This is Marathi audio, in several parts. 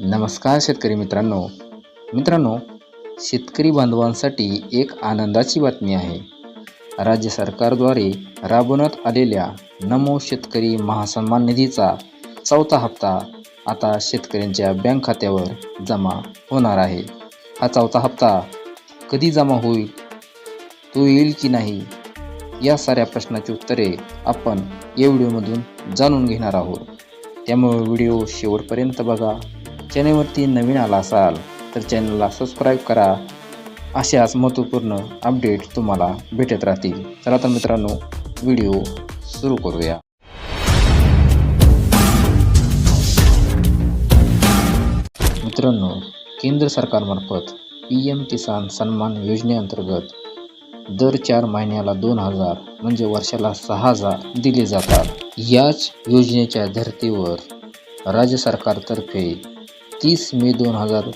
नमस्कार शेतकरी मित्रांनो. मित्रांनो शेतकरी बांधवांसाठी एक आनंदाची बातमी आहे. राज्य सरकारद्वारे राबवण्यात आलेल्या नमो शेतकरी महासन्मान निधीचा चौथा हप्ता आता शेतकऱ्यांच्या बँक खात्यावर जमा होणार आहे. हा चौथा हप्ता कधी जमा होईल तो येईल की नाही या साऱ्या प्रश्नाची उत्तरे आपण या व्हिडिओमधून जाणून घेणार आहोत. त्यामुळे व्हिडिओ शेवटपर्यंत बघा. चॅनलवरती नवीन आला असाल तर चॅनलला सबस्क्राईब करा. अशाच महत्त्वपूर्ण अपडेट तुम्हाला भेटत राहतील. चला तर मित्रांनो व्हिडिओ सुरू करूया. मित्रांनो केंद्र सरकारमार्फत पी एम किसान सन्मान योजनेअंतर्गत दर चार महिन्याला दोन हजार म्हणजे वर्षाला सहा हजार दिले जातात. याच योजनेच्या धर्तीवर राज्य सरकारतर्फे तीस मे दोन हजार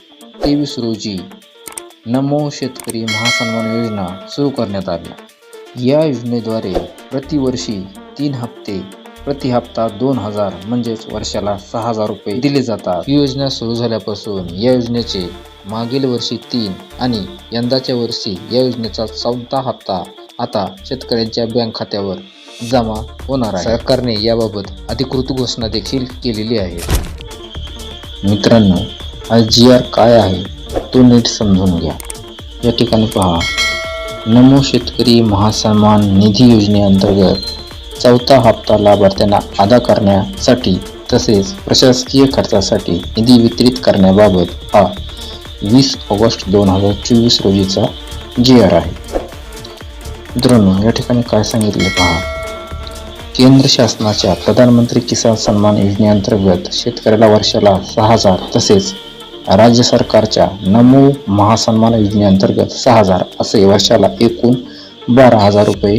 तेवीस रोजी नमो शेतकरी महासन्मान योजना सुरू करण्यात आली या योजनेद्वारे प्रतिवर्षी तीन हप्ते प्रति हप्ता दोन हजार म्हणजेच वर्षाला सहा हजार रुपये दिले जातात. ही योजना सुरू झाल्यापासून या योजनेचे मागील वर्षी तीन आणि यंदाच्या वर्षी या योजनेचा चौथा हप्ता आता शेतकऱ्यांच्या बँक खात्यावर जमा होणार आहे. सरकारने याबाबत अधिकृत घोषणा देखील केलेली आहे. मित्रांनो हा जी आर काय आहे तो नीट समजून घ्या. या ठिकाणी पहा. नमो शेतकरी महासन्मान निधी योजनेअंतर्गत चौथा हप्ता लाभार्थ्यांना अदा करण्यासाठी तसेच प्रशासकीय खर्चासाठी निधी वितरित करण्याबाबत हा वीस ऑगस्ट दोन हजार चोवीस रोजीचा जी आर आहे. मित्रांनो या ठिकाणी काय सांगितले पहा. केंद्र शासनाच्या प्रधानमंत्री किसान सन्मान योजनेअंतर्गत शेतकऱ्याला वर्षाला सहा हजार तसेच राज्य सरकारच्या नमो महासन्मान योजनेअंतर्गत सहा हजार असे वर्षाला एकूण बारा हजार रुपये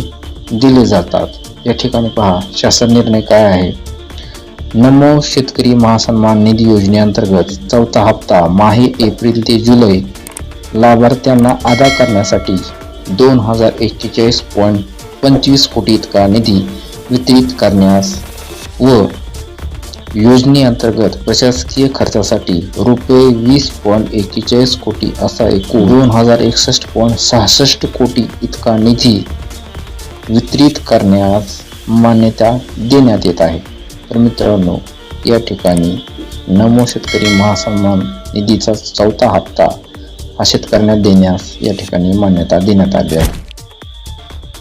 दिले जातात. या ठिकाणी पहा शासन निर्णय काय आहे? नमो शेतकरी महासन्मान निधी योजनेअंतर्गत चौथा हप्ता माहे एप्रिल ते जुलै लाभार्थ्यांना अदा करण्यासाठी दोन हजार एक्केचाळीस पॉईंट पंचवीस कोटी इतका निधी वितरित करण्यास व योजनेअंतर्गत प्रशासकीय खर्चासाठी रुपये वीस पॉईंट एक्केचाळीस कोटी असा एकूण दोन हजार एकसष्ट पॉईंट सहासष्ट कोटी इतका निधी वितरित करण्यास मान्यता देण्यात येत आहे. तर मित्रांनो या ठिकाणी नमो शेतकरी महासन्मान निधीचा चौथा हप्ता हा शेतकऱ्यांना देण्यास या ठिकाणी मान्यता देण्यात आली आहे.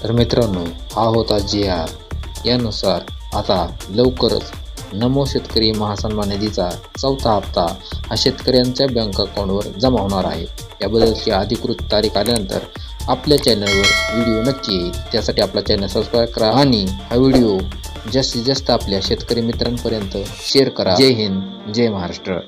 तर मित्रांनो हा होता जे आर. यानुसार आता लवकरच नमो शेतकरी महासन्मान निधीचा चौथा हप्ता हा शेतकऱ्यांच्या बँक अकाउंटवर जमा होणार आहे. याबद्दलची अधिकृत तारीख आल्यानंतर आपल्या चॅनलवर व्हिडिओ नक्की येईल. त्यासाठी आपला चॅनल सबस्क्राईब करा आणि हा व्हिडिओ जास्तीत जास्त आपल्या शेतकरी मित्रांपर्यंत शेअर करा. जय हिंद जय महाराष्ट्र.